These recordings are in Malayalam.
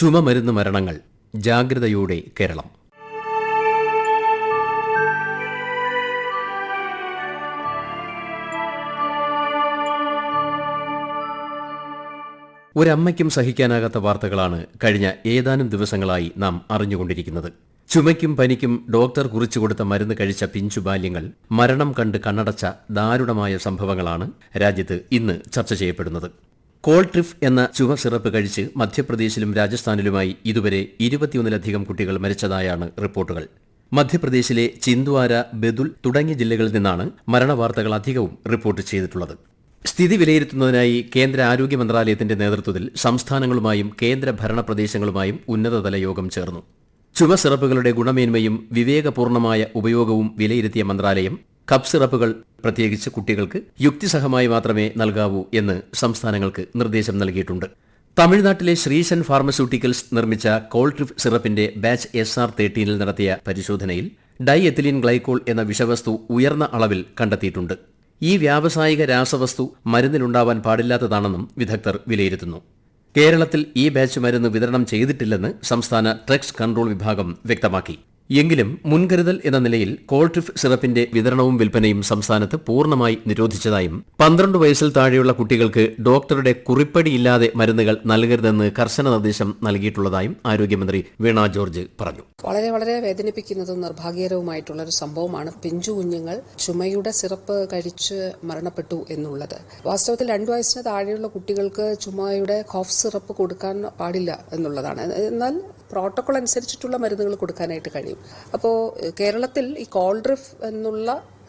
ചുമമരുന്ന് മരണങ്ങൾ. ജാഗ്രതയോടെ കേരളം. ഒരമ്മയ്ക്കും സഹിക്കാനാകാത്ത വാർത്തകളാണ് കഴിഞ്ഞ ഏതാനും ദിവസങ്ങളായി നാം അറിഞ്ഞുകൊണ്ടിരിക്കുന്നത്. ചുമയ്ക്കും പനിക്കും ഡോക്ടർ കുറിച്ചുകൊടുത്ത മരുന്ന് കഴിച്ച പിഞ്ചു ബാല്യങ്ങൾ മരണം കണ്ട് കണ്ണടച്ച ദാരുണമായ സംഭവങ്ങളാണ് രാജ്യത്ത് ഇന്ന് ചർച്ച ചെയ്യപ്പെടുന്നത്. കോൾട്രിഫ് എന്ന ചുമ സിറപ്പ് കഴിച്ച് മധ്യപ്രദേശിലും രാജസ്ഥാനിലുമായി ഇതുവരെ ഇരുപത്തിയൊന്നിലധികം കുട്ടികൾ മരിച്ചതായാണ് റിപ്പോർട്ടുകൾ. മധ്യപ്രദേശിലെ ചിന്ദ്വാര ബെതുൽ തുടങ്ങിയ ജില്ലകളിൽ നിന്നാണ് മരണവാർത്തകൾ അധികവും റിപ്പോർട്ട് ചെയ്തിട്ടുള്ളത്. സ്ഥിതി വിലയിരുത്തുന്നതിനായി കേന്ദ്ര ആരോഗ്യ മന്ത്രാലയത്തിന്റെ നേതൃത്വത്തിൽ സംസ്ഥാനങ്ങളുമായും കേന്ദ്ര ഭരണ പ്രദേശങ്ങളുമായും ഉന്നതതല യോഗം ചേർന്നു. ചുമ സിറപ്പുകളുടെ ഗുണമേന്മയും വിവേകപൂർണമായ ഉപയോഗവും വിലയിരുത്തിയ മന്ത്രാലയം കപ്പ് സിറപ്പുകൾ പ്രത്യേകിച്ച് കുട്ടികൾക്ക് യുക്തിസഹമായി മാത്രമേ നൽകാവൂ എന്ന് സംസ്ഥാനങ്ങൾക്ക് നിർദ്ദേശം നൽകിയിട്ടുണ്ട്. തമിഴ്നാട്ടിലെ ശ്രീശൻ ഫാർമസ്യൂട്ടിക്കൽസ് നിർമ്മിച്ച കോൾട്രിഫ് സിറപ്പിന്റെ ബാച്ച് എസ് ആർ തേർട്ടീനിൽ നടത്തിയ പരിശോധനയിൽ ഡൈ എത്തിലിൻ ഗ്ലൈക്കോൾ എന്ന വിഷവസ്തു ഉയർന്ന അളവിൽ കണ്ടെത്തിയിട്ടുണ്ട്. ഈ വ്യാവസായിക രാസവസ്തു മരുന്നിലുണ്ടാവാൻ പാടില്ലാത്തതാണെന്നും വിദഗ്ധർ വിലയിരുത്തുന്നു. കേരളത്തിൽ ഈ ബാച്ച് മരുന്ന് വിതരണം ചെയ്തിട്ടില്ലെന്ന് സംസ്ഥാന ഡ്രഗ്സ് കൺട്രോൾ വിഭാഗം വ്യക്തമാക്കി. എങ്കിലും മുൻകരുതൽ എന്ന നിലയിൽ കോൾട്രിഫ് സിറപ്പിന്റെ വിതരണവും വിൽപ്പനയും സംസ്ഥാനത്ത് പൂർണമായി നിരോധിച്ചതായും പന്ത്രണ്ട് വയസ്സിൽ താഴെയുള്ള കുട്ടികൾക്ക് ഡോക്ടറുടെ കുറിപ്പടിയില്ലാതെ മരുന്നുകൾ നൽകരുതെന്ന് കർശന നിർദ്ദേശം നൽകിയിട്ടുള്ളതായും ആരോഗ്യമന്ത്രി വീണ ജോർജ് പറഞ്ഞു. വളരെ വളരെ വേദനിപ്പിക്കുന്നതും നിർഭാഗ്യകരവുമായിട്ടുള്ള ഒരു സംഭവമാണ് പിഞ്ചു കുഞ്ഞുങ്ങൾ ചുമയുടെ സിറപ്പ് കഴിച്ച് മരണപ്പെട്ടു എന്നുള്ളത്. വാസ്തവത്തിൽ രണ്ടു വയസ്സിന് താഴെയുള്ള കുട്ടികൾക്ക് ചുമയുടെ കോഫ് സിറപ്പ് കൊടുക്കാൻ പാടില്ല എന്നുള്ളതാണ്. എന്നാൽ പ്രോട്ടോകോൾ അനുസരിച്ചിട്ടുള്ള മരുന്നുകൾ കൊടുക്കാനായിട്ട് കഴിയും. അപ്പോൾ കേരളത്തിൽ ഈ കോൾഡ്രിഫ് എന്നുള്ള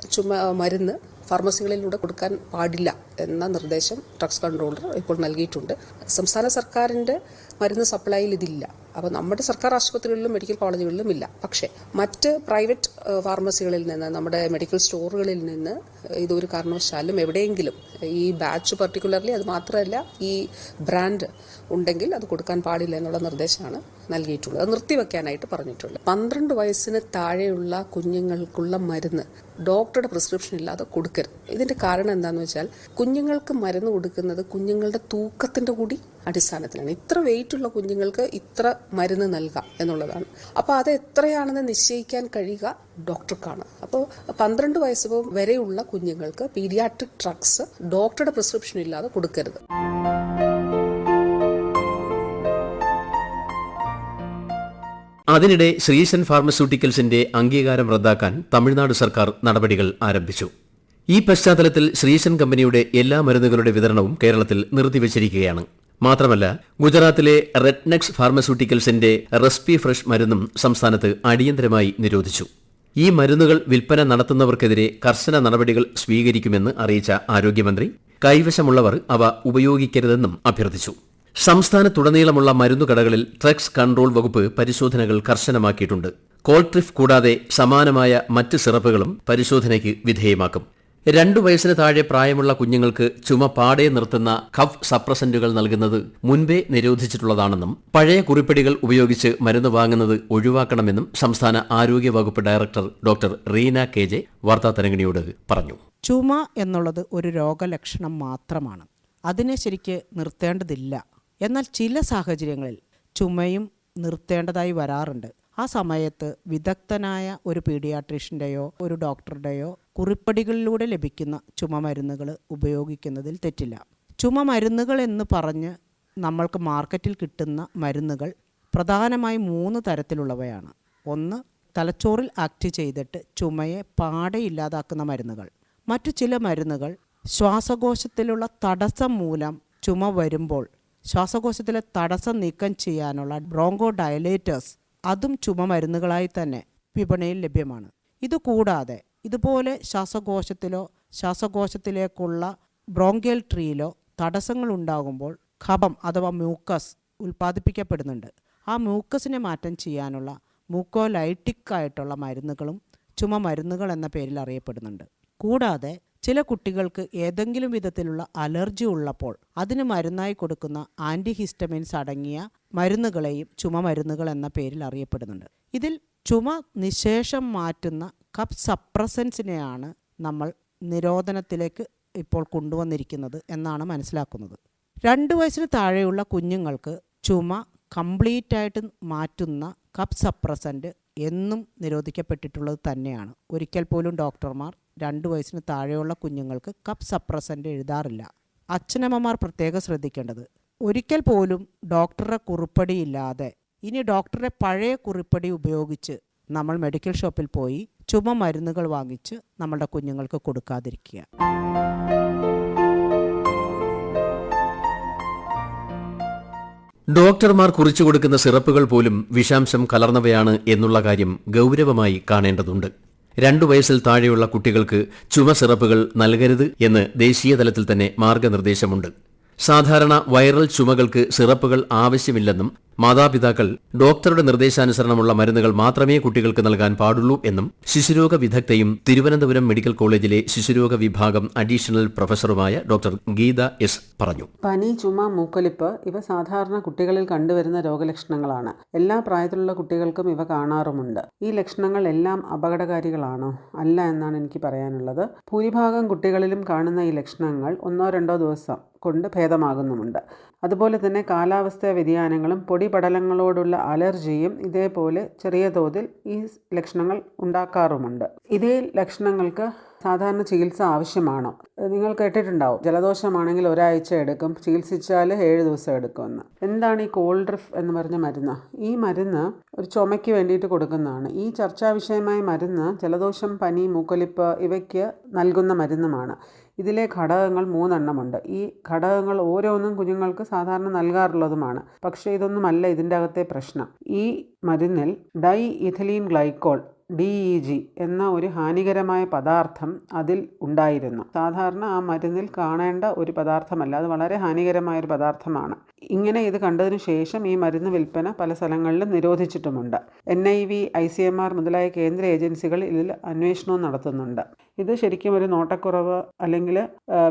ചുമ മരുന്ന് ഫാർമസികളിലൂടെ കൊടുക്കാൻ പാടില്ല. എന്ന നിർദ്ദേശം ഡ്രഗ്സ് കൺട്രോളർ ഇപ്പോൾ നൽകിയിട്ടുണ്ട്. സംസ്ഥാന സർക്കാരിന്റെ മരുന്ന് സപ്ലൈയിൽ ഇതില്ല. അപ്പോൾ നമ്മുടെ സർക്കാർ ആശുപത്രികളിലും മെഡിക്കൽ കോളേജുകളിലും ഇല്ല. പക്ഷേ മറ്റ് പ്രൈവറ്റ് ഫാർമസികളിൽ നിന്ന് നമ്മുടെ മെഡിക്കൽ സ്റ്റോറുകളിൽ നിന്ന് ഇതൊരു കാരണവശാലും എവിടെയെങ്കിലും ഈ ബാച്ച് പർട്ടിക്കുലർലി അത് മാത്രമല്ല ഈ ബ്രാൻഡ് ഉണ്ടെങ്കിൽ അത് കൊടുക്കാൻ പാടില്ല എന്നുള്ള നിർദ്ദേശമാണ് നൽകിയിട്ടുള്ളത്. അത് നിർത്തിവെക്കാനായിട്ട് പറഞ്ഞിട്ടുള്ളത് പന്ത്രണ്ട് വയസ്സിന് താഴെയുള്ള കുഞ്ഞുങ്ങൾക്കുള്ള മരുന്ന് ഡോക്ടറുടെ പ്രിസ്ക്രിപ്ഷൻ ഇല്ലാതെ കൊടുക്കരുത്. ഇതിന്റെ കാരണം എന്താണെന്ന് വെച്ചാൽ കുഞ്ഞുങ്ങൾക്ക് മരുന്ന് കൊടുക്കുന്നത് കുഞ്ഞുങ്ങളുടെ തൂക്കത്തിന്റെ കൂടി അടിസ്ഥാനത്തിലാണ്. ഇത്ര വെയിറ്റ് ഉള്ള കുഞ്ഞുങ്ങൾക്ക് ഇത്ര മരുന്ന് നൽകാം എന്നുള്ളതാണ്. അപ്പോൾ അത് എത്രയാണെന്ന് നിശ്ചയിക്കാൻ കഴിയുക ഡോക്ടർക്കാണ്. അപ്പോൾ പന്ത്രണ്ട് വയസ്സ് വരെയുള്ള കുഞ്ഞുങ്ങൾക്ക് പീഡിയാട്രിക് ഡ്രഗ്സ് ഡോക്ടറുടെ പ്രിസ്ക്രിപ്ഷൻ ഇല്ലാതെ കൊടുക്കരുത്. അതിനിടെ ശ്രീശൻ ഫാർമസ്യൂട്ടിക്കൽസിന്റെ അംഗീകാരം റദ്ദാക്കാൻ തമിഴ്നാട് സർക്കാർ നടപടികൾ ആരംഭിച്ചു. ഈ പശ്ചാത്തലത്തിൽ ശ്രീശൻ കമ്പനിയുടെ എല്ലാ മരുന്നുകളുടെ വിതരണവും കേരളത്തിൽ നിർത്തിവച്ചിരിക്കുകയാണ്. മാത്രമല്ല ഗുജറാത്തിലെ റെഡ്നെക്സ് ഫാർമസ്യൂട്ടിക്കൽസിന്റെ റെസ്പി ഫ്രഷ് മരുന്നും സംസ്ഥാനത്ത് അടിയന്തരമായി നിരോധിച്ചു. ഈ മരുന്നുകൾ വിൽപ്പന നടത്തുന്നവർക്കെതിരെ കർശന നടപടികൾ സ്വീകരിക്കുമെന്ന് അറിയിച്ച ആരോഗ്യമന്ത്രി കൈവശമുള്ളവർ അവ ഉപയോഗിക്കരുതെന്നും അഭ്യർത്ഥിച്ചു. സംസ്ഥാനത്തുടനീളമുള്ള മരുന്നുകടകളിൽ ഡ്രഗ്സ് കൺട്രോൾ വകുപ്പ് പരിശോധനകൾ കർശനമാക്കിയിട്ടുണ്ട്. കോൾട്രിഫ് കൂടാതെ സമാനമായ മറ്റ് സിറപ്പുകളും പരിശോധനയ്ക്ക് വിധേയമാക്കും. രണ്ടു വയസ്സിന് താഴെ പ്രായമുള്ള കുഞ്ഞുങ്ങൾക്ക് ചുമ പാടെ നിർത്തുന്ന കഫ് സപ്രസന്റുകൾ നൽകുന്നത് മുൻപേ നിരോധിച്ചിട്ടുള്ളതാണെന്നും പഴയ കുറിപ്പടികൾ ഉപയോഗിച്ച് മരുന്ന് വാങ്ങുന്നത് ഒഴിവാക്കണമെന്നും സംസ്ഥാന ആരോഗ്യ വകുപ്പ് director doctor Reena K J വാർത്താതരംഗിണിയോട് പറഞ്ഞു. ചുമ എന്നുള്ളത് ഒരു രോഗലക്ഷണം മാത്രമാണ്. അതിനെ ശരിക്ക് നിർത്തേണ്ടതില്ല. എന്നാൽ ചില സാഹചര്യങ്ങളിൽ ചുമയും നിർത്തേണ്ടതായി വരാറുണ്ട്. ആ സമയത്ത് വിദഗ്ധനായ ഒരു പീഡിയാട്രീഷ്യന്റെയോ ഒരു ഡോക്ടറുടെയോ കുറിപ്പടികളിലൂടെ ലഭിക്കുന്ന ചുമ മരുന്നുകൾ ഉപയോഗിക്കുന്നതിൽ തെറ്റില്ല. ചുമ മരുന്നുകൾ എന്ന് പറഞ്ഞ് നമ്മൾക്ക് മാർക്കറ്റിൽ കിട്ടുന്ന മരുന്നുകൾ പ്രധാനമായി മൂന്ന് തരത്തിലുള്ളവയാണ്. ഒന്ന് തലച്ചോറിൽ ആക്ട് ചെയ്തിട്ട് ചുമയെ പാടെ ഇല്ലാതാക്കുന്ന മരുന്നുകൾ. മറ്റു ചില മരുന്നുകൾ ശ്വാസകോശത്തിലുള്ള തടസ്സം മൂലം ചുമ വരുമ്പോൾ ശ്വാസകോശത്തിലെ തടസ്സം നീക്കം ചെയ്യാനുള്ള ബ്രോങ്കോ ഡയലേറ്റേഴ്സ് അതും ചുമ മരുന്നുകളായി തന്നെ വിപണിയിൽ ലഭ്യമാണ്. ഇതുകൂടാതെ ഇതുപോലെ ശ്വാസകോശത്തിലോ ശ്വാസകോശത്തിലേക്കുള്ള ബ്രോങ്കേൽ ട്രീയിലോ തടസ്സങ്ങൾ ഉണ്ടാകുമ്പോൾ ഖബം അഥവാ മ്യൂക്കസ് ഉൽപ്പാദിപ്പിക്കപ്പെടുന്നുണ്ട്. ആ മ്യൂക്കസിനെ മാറ്റം ചെയ്യാനുള്ള മൂക്കോലൈറ്റിക് ആയിട്ടുള്ള മരുന്നുകളും ചുമ മരുന്നുകൾ എന്ന പേരിൽ അറിയപ്പെടുന്നുണ്ട്. കൂടാതെ ചില കുട്ടികൾക്ക് ഏതെങ്കിലും വിധത്തിലുള്ള അലർജി ഉള്ളപ്പോൾ അതിന് മരുന്നായി കൊടുക്കുന്ന ആന്റിഹിസ്റ്റമിൻസ് അടങ്ങിയ മരുന്നുകളെയും ചുമ മരുന്നുകൾ എന്ന പേരിൽ അറിയപ്പെടുന്നുണ്ട്. ഇതിൽ ചുമ നിശേഷം മാറ്റുന്ന കപ്പ് സപ്രസൻസിനെയാണ് നമ്മൾ നിരോധനത്തിലേക്ക് ഇപ്പോൾ കൊണ്ടുവന്നിരിക്കുന്നത് എന്നാണ് മനസ്സിലാക്കുന്നത്. രണ്ട് വയസ്സിന് താഴെയുള്ള കുഞ്ഞുങ്ങൾക്ക് ചുമ കംപ്ലീറ്റ് ആയിട്ട് മാറ്റുന്ന കപ്പ് സപ്രസന്റ് എന്നും നിരോധിക്കപ്പെട്ടിട്ടുള്ളത് തന്നെയാണ്. ഒരിക്കൽ പോലും ഡോക്ടർമാർ രണ്ട് വയസ്സിന് താഴെയുള്ള കുഞ്ഞുങ്ങൾക്ക് കപ്പ് സപ്രസന്റ് എഴുതാറില്ല. അച്ഛനമ്മമാർ പ്രത്യേകം ശ്രദ്ധിക്കേണ്ടത്. ഒരിക്കൽ പോലും ഡോക്ടറുടെ കുറിപ്പടിയില്ലാതെ ഇനി ഡോക്ടറുടെ പഴയ കുറിപ്പടി ഉപയോഗിച്ച് നമ്മൾ മെഡിക്കൽ ഷോപ്പിൽ പോയി ചുമ മരുന്നുകൾ വാങ്ങിച്ച് നമ്മളുടെ കുഞ്ഞുങ്ങൾക്ക് കൊടുക്കാതിരിക്കുക. ഡോക്ടർമാർ കുറിച്ചു കൊടുക്കുന്ന സിറപ്പുകൾ പോലും വിഷാംശം കലർന്നവയാണ് എന്നുള്ള കാര്യം ഗൗരവമായി കാണേണ്ടതുണ്ട്. രണ്ടു വയസ്സിൽ താഴെയുള്ള കുട്ടികൾക്ക് ചുമ സിറപ്പുകൾ നൽകരുത് എന്ന് ദേശീയ തലത്തിൽ തന്നെ മാർഗനിർദ്ദേശമുണ്ട്. സാധാരണ വൈറൽ ചുമകൾക്ക് സിറപ്പുകൾ ആവശ്യമില്ലെന്നും മാതാപിതാക്കൾ ഡോക്ടറുടെ നിർദ്ദേശാനുസരണമുള്ള മരുന്നുകൾ മാത്രമേ കുട്ടികൾക്ക് നൽകാൻ പാടുള്ളൂ എന്നും ശിശുരോഗ വിദഗ്ധയും തിരുവനന്തപുരം മെഡിക്കൽ കോളേജിലെ ശിശുരോഗ വിഭാഗം അഡീഷണൽ പ്രൊഫസറുമായ ഡോക്ടർ ഗീത എസ് പറഞ്ഞു. പനി ചുമ മൂക്കൊലിപ്പ് ഇവ സാധാരണ കുട്ടികളിൽ കണ്ടുവരുന്ന രോഗലക്ഷണങ്ങളാണ്. എല്ലാ പ്രായത്തിലുള്ള കുട്ടികൾക്കും ഇവ കാണാറുമുണ്ട്. ഈ ലക്ഷണങ്ങൾ എല്ലാം അപകടകാരികളാണോ. അല്ല എന്നാണ് എനിക്ക് പറയാനുള്ളത്. ഭൂരിഭാഗം കുട്ടികളിലും കാണുന്ന ഈ ലക്ഷണങ്ങൾ ഒന്നോ രണ്ടോ ദിവസം കൊണ്ട് ഭേദമാകുന്നുമുണ്ട്. അതുപോലെ തന്നെ കാലാവസ്ഥാ വ്യതിയാനങ്ങളും പൊടിപടലങ്ങളോടുള്ള അലർജിയും ഇതേപോലെ ചെറിയ തോതിൽ ഈ ലക്ഷണങ്ങൾ ഉണ്ടാക്കാറുമുണ്ട്. ഇതേ ലക്ഷണങ്ങൾക്ക് സാധാരണ ചികിത്സ ആവശ്യമാണോ? നിങ്ങൾ കേട്ടിട്ടുണ്ടാവും ജലദോഷമാണെങ്കിൽ ഒരാഴ്ച എടുക്കും ചികിത്സിച്ചാൽ ഏഴ് ദിവസം എടുക്കുമെന്ന്. എന്താണ് ഈ കോൾഡ്രിഫ് എന്ന് പറഞ്ഞ മരുന്ന്? ഈ മരുന്ന് ഒരു ചുമയ്ക്ക് വേണ്ടിയിട്ട് കൊടുക്കുന്നതാണ്. ഈ ചർച്ചാ വിഷയമായ മരുന്ന് ജലദോഷം പനി മൂക്കൊലിപ്പ് ഇവയ്ക്ക് നൽകുന്ന മരുന്നുമാണ്. ഇതിലെ ഘടകങ്ങൾ മൂന്നെണ്ണമുണ്ട്. ഈ ഘടകങ്ങൾ ഓരോന്നും കുഞ്ഞുങ്ങൾക്ക് സാധാരണ നൽകാറുള്ളതുമാണ്. പക്ഷേ ഇതൊന്നുമല്ല ഇതിന്റെ അകത്തെ പ്രശ്നം. ഈ മരുന്നിൽ diethylene glycol D E G എന്ന ഒരു ഹാനികരമായ പദാർത്ഥം അതിൽ ഉണ്ടായിരുന്നു. സാധാരണ ആ മരുന്നിൽ കാണേണ്ട ഒരു പദാർത്ഥമല്ല അത് വളരെ ഹാനികരമായ ഒരു പദാർത്ഥമാണ്. ഇങ്ങനെ ഇത് കണ്ടതിന് ശേഷം ഈ മരുന്ന് വിൽപ്പന പല സ്ഥലങ്ങളിലും നിരോധിച്ചിട്ടുമുണ്ട്. N I V I C M R മുതലായ കേന്ദ്ര ഏജൻസികൾ ഇതിൽ അന്വേഷണവും നടത്തുന്നുണ്ട്. ഇത് ശരിക്കും ഒരു നോട്ടക്കുറവ് അല്ലെങ്കിൽ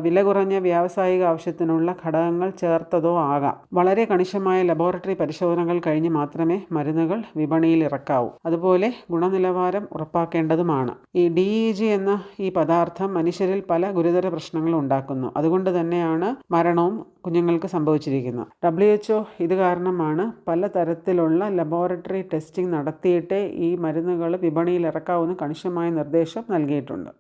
വില കുറഞ്ഞ വ്യാവസായിക ആവശ്യത്തിനുള്ള ഘടകങ്ങൾ ചേർത്തതോ ആകാം. വളരെ കണിശമായ ലബോറട്ടറി പരിശോധനകൾ കഴിഞ്ഞ് മാത്രമേ മരുന്നുകൾ വിപണിയിൽ ഇറക്കാവൂ. അതുപോലെ ഗുണനിലവാരം ഉറപ്പാക്കേണ്ടതുമാണ്. ഈ ഡി ഇ ജി എന്ന ഈ പദാർത്ഥം മനുഷ്യരിൽ പല ഗുരുതര പ്രശ്നങ്ങൾ ഉണ്ടാക്കുന്നു. അതുകൊണ്ട് തന്നെയാണ് മരണവും കുഞ്ഞുങ്ങൾക്ക് സംഭവിച്ചിരിക്കുന്നത്. ഡബ്ല്യു എച്ച് ഇത് കാരണമാണ് പല തരത്തിലുള്ള ലബോറട്ടറി ടെസ്റ്റിംഗ് നടത്തിയിട്ടേ ഈ മരുന്നുകൾ വിപണിയിൽ ഇറക്കാവുന്ന കണിശമായ നിർദ്ദേശം നൽകിയിട്ടുണ്ട്.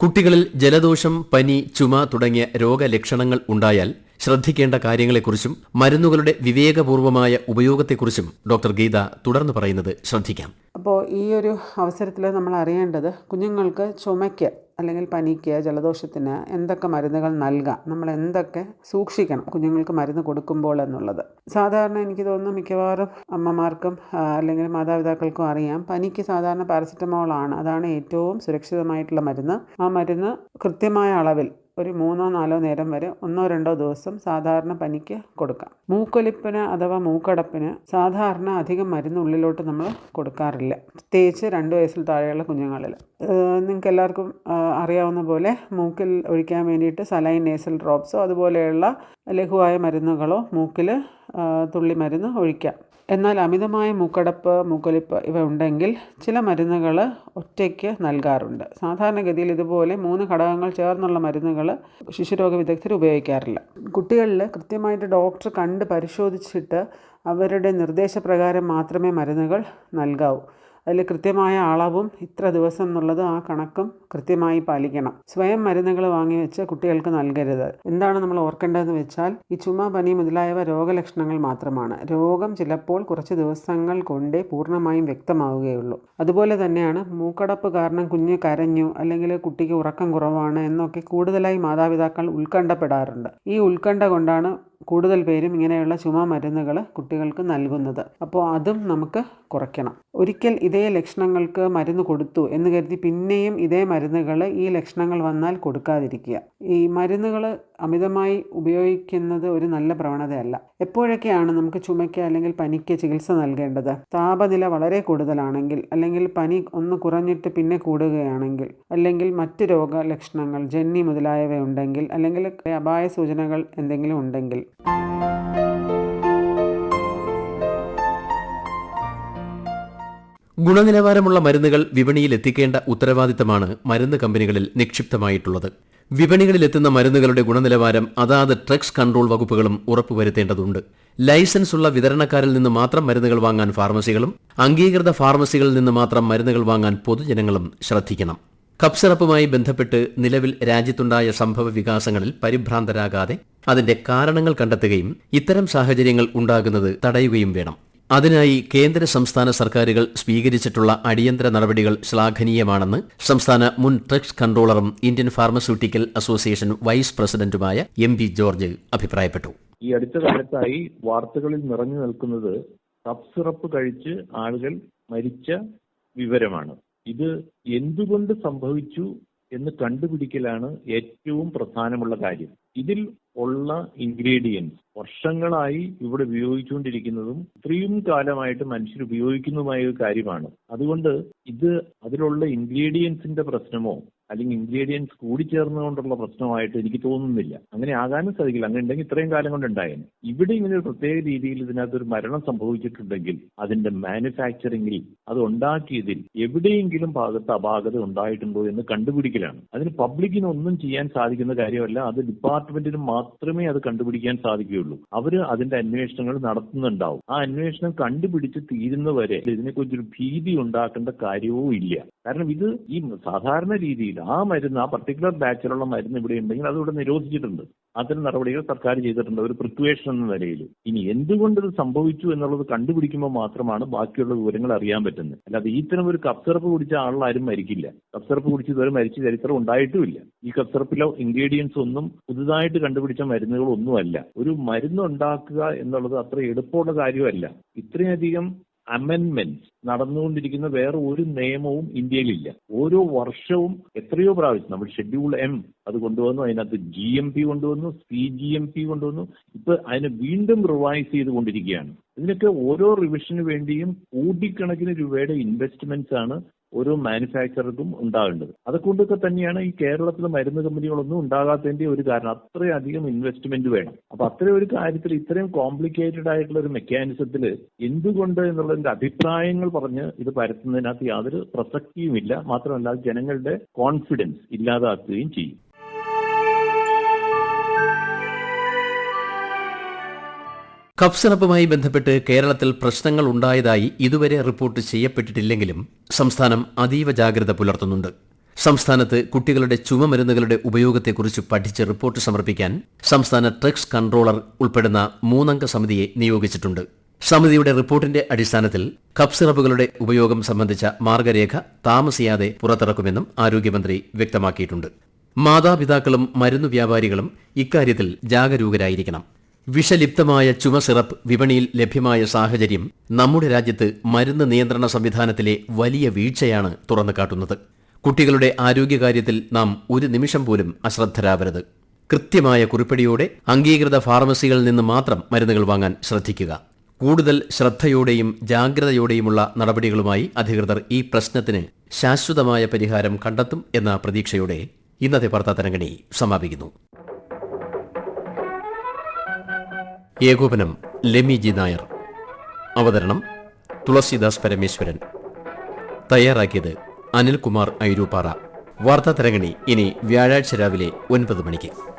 കുട്ടികളിൽ ജലദോഷം പനി ചുമ തുടങ്ങിയ രോഗലക്ഷണങ്ങൾ ഉണ്ടായാൽ ശ്രദ്ധിക്കേണ്ട കാര്യങ്ങളെക്കുറിച്ചും മരുന്നുകളുടെ വിവേകപൂർവമായ ഉപയോഗത്തെക്കുറിച്ചും ഡോക്ടർ ഗീത തുടർന്ന് പറയുന്നത് ശ്രദ്ധിക്കാം. അപ്പോൾ ഈ ഒരു അവസരത്തിൽ നമ്മൾ അറിയേണ്ടത് കുഞ്ഞുങ്ങൾക്ക് ചുമയ്ക്ക് അല്ലെങ്കിൽ പനിക്ക് ജലദോഷത്തിന് എന്തൊക്കെ മരുന്നുകൾ നൽകാം നമ്മൾ എന്തൊക്കെ സൂക്ഷിക്കണം കുഞ്ഞുങ്ങൾക്ക് മരുന്ന് കൊടുക്കുമ്പോൾ എന്നുള്ളത്. സാധാരണ എനിക്ക് തോന്നുന്നു മിക്കവാറും അമ്മമാർക്കും അല്ലെങ്കിൽ മാതാപിതാക്കൾക്കും അറിയാം പനിക്ക് സാധാരണ പാരസെറ്റമോളാണ്. അതാണ് ഏറ്റവും സുരക്ഷിതമായിട്ടുള്ള മരുന്ന്. ആ മരുന്ന് കൃത്യമായ അളവിൽ ഒരു മൂന്നോ നാലോ നേരം വരെ ഒന്നോ രണ്ടോ ദിവസം സാധാരണ പനിക്ക് കൊടുക്കാം. മൂക്കൊലിപ്പിന് അഥവാ മൂക്കടപ്പിന് സാധാരണ അധികം മരുന്ന് ഉള്ളിലോട്ട് നമ്മൾ കൊടുക്കാറില്ല. പ്രത്യേകിച്ച് രണ്ട് വയസ്സിൽ താഴെയുള്ള കുഞ്ഞുങ്ങളിൽ. നിങ്ങൾക്ക് എല്ലാവർക്കും അറിയാവുന്ന പോലെ മൂക്കിൽ ഒഴിക്കാൻ വേണ്ടിയിട്ട് സലൈൻ നേസൽ ഡ്രോപ്സോ അതുപോലെയുള്ള ലഘുവായ മരുന്നുകളോ മൂക്കിൽ തുള്ളി മരുന്ന് ഒഴിക്കാം. എന്നാൽ അമിതമായ മൂക്കടപ്പ് മൂക്കൊലിപ്പ് ഇവ ഉണ്ടെങ്കിൽ ചില മരുന്നുകൾ ഒറ്റയ്ക്ക് നൽകാറുണ്ട്. സാധാരണഗതിയിൽ ഇതുപോലെ മൂന്ന് ഘടകങ്ങൾ ചേർന്നുള്ള മരുന്നുകൾ ശിശുരോഗ വിദഗ്ധർ ഉപയോഗിക്കാറില്ല. കുട്ടികളിൽ കൃത്യമായിട്ട് ഡോക്ടർ കണ്ട് പരിശോധിച്ചിട്ട് അവരുടെ നിർദ്ദേശപ്രകാരം മാത്രമേ മരുന്നുകൾ നൽകാവൂ. അതിൽ കൃത്യമായ അളവും ഇത്ര ദിവസം എന്നുള്ളത് ആ കണക്കും കൃത്യമായി പാലിക്കണം. സ്വയം മരുന്നുകൾ വാങ്ങി വെച്ച് കുട്ടികൾക്ക് നൽകരുത്. എന്താണ് നമ്മൾ ഓർക്കേണ്ടതെന്ന് വെച്ചാൽ ഈ ചുമ പനി മുതലായവ രോഗലക്ഷണങ്ങൾ മാത്രമാണ്. രോഗം ചിലപ്പോൾ കുറച്ച് ദിവസങ്ങൾ കൊണ്ടേ പൂർണമായും വ്യക്തമാവുകയുള്ളൂ. അതുപോലെ തന്നെയാണ് മൂക്കടപ്പ് കാരണം കുഞ്ഞ് കരഞ്ഞു അല്ലെങ്കിൽ കുട്ടിക്ക് ഉറക്കം കുറവാണ് എന്നൊക്കെ കൂടുതലായി മാതാപിതാക്കൾ ഉത്കണ്ഠപ്പെടാറുണ്ട്. ഈ ഉത്കണ്ഠ കൊണ്ടാണ് കൂടുതൽ പേരും ഇങ്ങനെയുള്ള ചുമ മരുന്നുകൾ കുട്ടികൾക്ക് നൽകുന്നത്. അപ്പോൾ അതും നമുക്ക് കുറയ്ക്കണം. ഒരിക്കൽ ഇതേ ലക്ഷണങ്ങൾക്ക് മരുന്ന് കൊടുത്തു എന്ന് കരുതി പിന്നെയും ഇതേ മരുന്നുകൾ ഈ ലക്ഷണങ്ങൾ വന്നാൽ കൊടുക്കാതിരിക്കുക. ഈ മരുന്നുകൾ അമിതമായി ഉപയോഗിക്കുന്നത് ഒരു നല്ല പ്രവണതയല്ല. എപ്പോഴൊക്കെയാണ് നമുക്ക് ചുമയ്ക്ക് അല്ലെങ്കിൽ പനിക്ക് ചികിത്സ നൽകേണ്ടത്? താപനില വളരെ കൂടുതലാണെങ്കിൽ അല്ലെങ്കിൽ പനി ഒന്ന് കുറഞ്ഞിട്ട് പിന്നെ കൂടുകയാണെങ്കിൽ അല്ലെങ്കിൽ മറ്റ് രോഗലക്ഷണങ്ങൾ ജന്നി മുതലായവ ഉണ്ടെങ്കിൽ അല്ലെങ്കിൽ അപായ സൂചനകൾ എന്തെങ്കിലും ഉണ്ടെങ്കിൽ. ഗുണനിലവാരമുള്ള മരുന്നുകൾ വിപണിയിൽ എത്തിക്കേണ്ട ഉത്തരവാദിത്തമാണ് മരുന്ന് കമ്പനികളിൽ നിക്ഷിപ്തമായിട്ടുള്ളത്. വിപണികളിലെത്തുന്ന മരുന്നുകളുടെ ഗുണനിലവാരം അതാത് ഡ്രഗ്സ് കൺട്രോൾ വകുപ്പുകളും ഉറപ്പുവരുത്തേണ്ടതുണ്ട്. ലൈസൻസ് ഉള്ള വിതരണക്കാരിൽ നിന്ന് മാത്രം മരുന്നുകൾ വാങ്ങാൻ ഫാർമസികളും അംഗീകൃത ഫാർമസികളിൽ നിന്ന് മാത്രം മരുന്നുകൾ വാങ്ങാൻ പൊതുജനങ്ങളും ശ്രദ്ധിക്കണം. കപ്സറപ്പുമായി ബന്ധപ്പെട്ട് നിലവിൽ രാജ്യത്തുണ്ടായ സംഭവ വികാസങ്ങളിൽ പരിഭ്രാന്തരാകാതെ അതിന്റെ കാരണങ്ങൾ കണ്ടെത്തുകയും ഇത്തരം സാഹചര്യങ്ങൾ ഉണ്ടാകുന്നത് തടയുകയും വേണം. അതിനായി കേന്ദ്ര സംസ്ഥാന സർക്കാരുകൾ സ്വീകരിച്ചിട്ടുള്ള അടിയന്തര നടപടികൾ ശ്ലാഘനീയമാണെന്ന് സംസ്ഥാന മുൻ ഡ്രഗ്സ് കൺട്രോളറും ഇന്ത്യൻ ഫാർമസ്യൂട്ടിക്കൽ അസോസിയേഷൻ വൈസ് പ്രസിഡന്റുമായ എം വി ജോർജ് അഭിപ്രായപ്പെട്ടു. ഈ അടുത്ത കാലത്തായി വാർത്തകളിൽ നിറഞ്ഞു നിൽക്കുന്നത് കപ്സിറപ്പ് കഴിച്ച് ആളുകൾ മരിച്ച വിവരമാണ്. ഇത് എന്തുകൊണ്ട് സംഭവിച്ചു? എന്ന് കണ്ടുപിടിക്കലാണ് ഏറ്റവും പ്രധാനമുള്ള കാര്യം. ഇതിൽ ഉള്ള ഇൻഗ്രീഡിയൻസ് വർഷങ്ങളായി ഇവിടെ ഉപയോഗിച്ചുകൊണ്ടിരിക്കുന്നതും ഇത്രയും കാലമായിട്ട് മനുഷ്യർ ഉപയോഗിക്കുന്നതുമായ ഒരു കാര്യമാണ്. അതുകൊണ്ട് ഇത് അതിലുള്ള ഇൻഗ്രീഡിയൻസിന്റെ പ്രശ്നമോ അല്ലെങ്കിൽ ഇൻഗ്രീഡിയൻസ് കൂടി കൂടിച്ചേർന്നുകൊണ്ടുള്ള പ്രശ്നമായിട്ട് എനിക്ക് തോന്നുന്നില്ല. അങ്ങനെ ആകാനും സാധിക്കില്ല. അങ്ങനെ ഉണ്ടെങ്കിൽ ഇത്രയും കാലം കൊണ്ട് ഉണ്ടായേനെ. ഇവിടെ ഇങ്ങനെ ഒരു പ്രത്യേക രീതിയിൽ ഇതിനകത്ത് ഒരു മരണം സംഭവിച്ചിട്ടുണ്ടെങ്കിൽ അതിന്റെ മാനുഫാക്ചറിംഗിൽ അത് ഉണ്ടാക്കിയതിൽ എവിടെയെങ്കിലും ഭാഗത്ത് അപാകത ഉണ്ടായിട്ടുണ്ടോ എന്ന് കണ്ടുപിടിക്കലാണ്. അതിന് പബ്ലിക്കിന് ഒന്നും ചെയ്യാൻ സാധിക്കുന്ന കാര്യമല്ല. അത് ഡിപ്പാർട്ട്മെന്റിന് മാത്രമേ അത് കണ്ടുപിടിക്കാൻ സാധിക്കുകയുള്ളൂ. അവർ അതിന്റെ അന്വേഷണങ്ങൾ നടത്തുന്നുണ്ടാവും. ആ അന്വേഷണം കണ്ടുപിടിച്ച് തീരുന്നവരെ ഇതിനെക്കുറിച്ചൊരു ഭീതി ഉണ്ടാക്കേണ്ട കാര്യവും ഇല്ല. കാരണം ഇത് ഈ സാധാരണ രീതിയിൽ ആ മരുന്ന് ആ പർട്ടിക്കുലർ ബാച്ചിലുള്ള മരുന്ന് ഇവിടെ ഉണ്ടെങ്കിൽ അത് ഇവിടെ നിരോധിച്ചിട്ടുണ്ട്. അത്തരം നടപടികൾ സർക്കാർ ചെയ്തിട്ടുണ്ട്. ഒരു പ്രിക്വേഷൻ എന്ന നിലയിൽ. ഇനി എന്തുകൊണ്ട് ഇത് സംഭവിച്ചു എന്നുള്ളത് കണ്ടുപിടിക്കുമ്പോൾ മാത്രമാണ് ബാക്കിയുള്ള വിവരങ്ങൾ അറിയാൻ പറ്റുന്നത്. അല്ലാതെ ഇത്തരം തരം ഒരു കപ്പ് കുടിച്ച ആളാരും മരിക്കില്ല. കപ്പ് കുടിച്ച് ഇതുവരെ മരിച്ച ചരിത്രം ഉണ്ടായിട്ടുമില്ല. ഈ കപ്പ് ഇൻഗ്രീഡിയൻസ് ഒന്നും പുതുതായിട്ട് കണ്ടുപിടിച്ച മരുന്നുകളൊന്നുമല്ല. ഒരു മരുന്ന് ഉണ്ടാക്കുക എന്നുള്ളത് അത്ര എളുപ്പമുള്ള കാര്യമല്ല. ഇത്രയധികം അമെൻമെന്റ്സ് നടന്നുകൊണ്ടിരിക്കുന്ന വേറെ ഒരു നിയമവും ഇന്ത്യയിലില്ല. ഓരോ വർഷവും എത്രയോ പ്രാവശ്യം നമ്മൾ ഷെഡ്യൂൾ എം അത് കൊണ്ടുവന്നു അതിനകത്ത് ജി എം പി കൊണ്ടുവന്നു സി ജി എം പി കൊണ്ടുവന്നു. ഇപ്പൊ അതിനെ വീണ്ടും റിവൈസ് ചെയ്തുകൊണ്ടിരിക്കുകയാണ്. ഇതിനൊക്കെ ഓരോ റിവിഷന് വേണ്ടിയും കോടിക്കണക്കിന് രൂപയുടെ ഇൻവെസ്റ്റ്മെന്റ്സ് ആണ് ഓരോ മാനുഫാക്ചറർക്കും ഉണ്ടാകേണ്ടത്. അതുകൊണ്ടൊക്കെ തന്നെയാണ് ഈ കേരളത്തിലെ മരുന്ന് കമ്പനികളൊന്നും ഉണ്ടാകാത്തതിന്റെ ഒരു കാരണം. അത്രയധികം ഇൻവെസ്റ്റ്മെന്റ് വേണം. അപ്പൊ അത്രയും ഒരു കാര്യത്തിൽ ഇത്രയും കോംപ്ലിക്കേറ്റഡ് ആയിട്ടുള്ള ഒരു മെക്കാനിസത്തിൽ എന്തുകൊണ്ട് എന്നുള്ളതിന്റെ അഭിപ്രായങ്ങൾ പറഞ്ഞ് ഇത് പരത്തുന്നതിനകത്ത് യാതൊരു പ്രസക്തിയുമില്ല. മാത്രമല്ല ജനങ്ങളുടെ കോൺഫിഡൻസ് ഇല്ലാതാക്കുകയും ചെയ്യും. കപ്സിറപ്പുമായി ബന്ധപ്പെട്ട് കേരളത്തിൽ പ്രശ്നങ്ങൾ ഉണ്ടായതായി ഇതുവരെ റിപ്പോർട്ട് ചെയ്യപ്പെട്ടിട്ടില്ലെങ്കിലും സംസ്ഥാനം അതീവ ജാഗ്രത പുലർത്തുന്നുണ്ട്. സംസ്ഥാനത്ത് കുട്ടികളുടെ ചുമമരുന്നുകളുടെ ഉപയോഗത്തെക്കുറിച്ച് പഠിച്ച് റിപ്പോർട്ട് സമർപ്പിക്കാൻ സംസ്ഥാന ഡ്രഗ്സ് കൺട്രോളർ ഉൾപ്പെടുന്ന മൂന്നംഗ സമിതിയെ നിയോഗിച്ചിട്ടുണ്ട്. സമിതിയുടെ റിപ്പോർട്ടിന്റെ അടിസ്ഥാനത്തിൽ കപ്പ് സിറപ്പുകളുടെ ഉപയോഗം സംബന്ധിച്ച മാർഗരേഖ താമസിയാതെ പുറത്തിറക്കുമെന്നും ആരോഗ്യമന്ത്രി വ്യക്തമാക്കിയിട്ടുണ്ട്. മാതാപിതാക്കളും മരുന്നു വ്യാപാരികളും ഇക്കാര്യത്തിൽ ജാഗരൂകരായിരിക്കണം. വിഷലിപ്തമായ ചുമ സിറപ്പ് വിപണിയിൽ ലഭ്യമായ സാഹചര്യം നമ്മുടെ രാജ്യത്ത് മരുന്ന് നിയന്ത്രണ സംവിധാനത്തിലെ വലിയ വീഴ്ചയാണ് തുറന്നു കാട്ടുന്നത് കുട്ടികളുടെ ആരോഗ്യകാര്യത്തിൽ നാം ഒരു നിമിഷം പോലും അശ്രദ്ധരാവരുത്. കൃത്യമായ കുറിപ്പടിയോടെ അംഗീകൃത ഫാർമസികളിൽ നിന്ന് മാത്രം മരുന്നുകൾ വാങ്ങാൻ ശ്രദ്ധിക്കുക. കൂടുതൽ ശ്രദ്ധയോടെയും ജാഗ്രതയോടെയുമുള്ള നടപടികളുമായി അധികൃതർ ഈ പ്രശ്നത്തിന് ശാശ്വതമായ പരിഹാരം കണ്ടെത്തും എന്ന പ്രതീക്ഷയോടെ ഇന്നത്തെ വാർത്താതരംഗണി സമാപിക്കുന്നു. ഏകോപനം ലെമി നായർ. അവതരണം തുളസിദാസ് പരമേശ്വരൻ. തയ്യാറാക്കിയത് അനിൽകുമാർ ഐരൂപ്പാറ. വാർത്താതരംഗണി ഇനി വ്യാഴാഴ്ച രാവിലെ ഒൻപത് മണിക്ക്.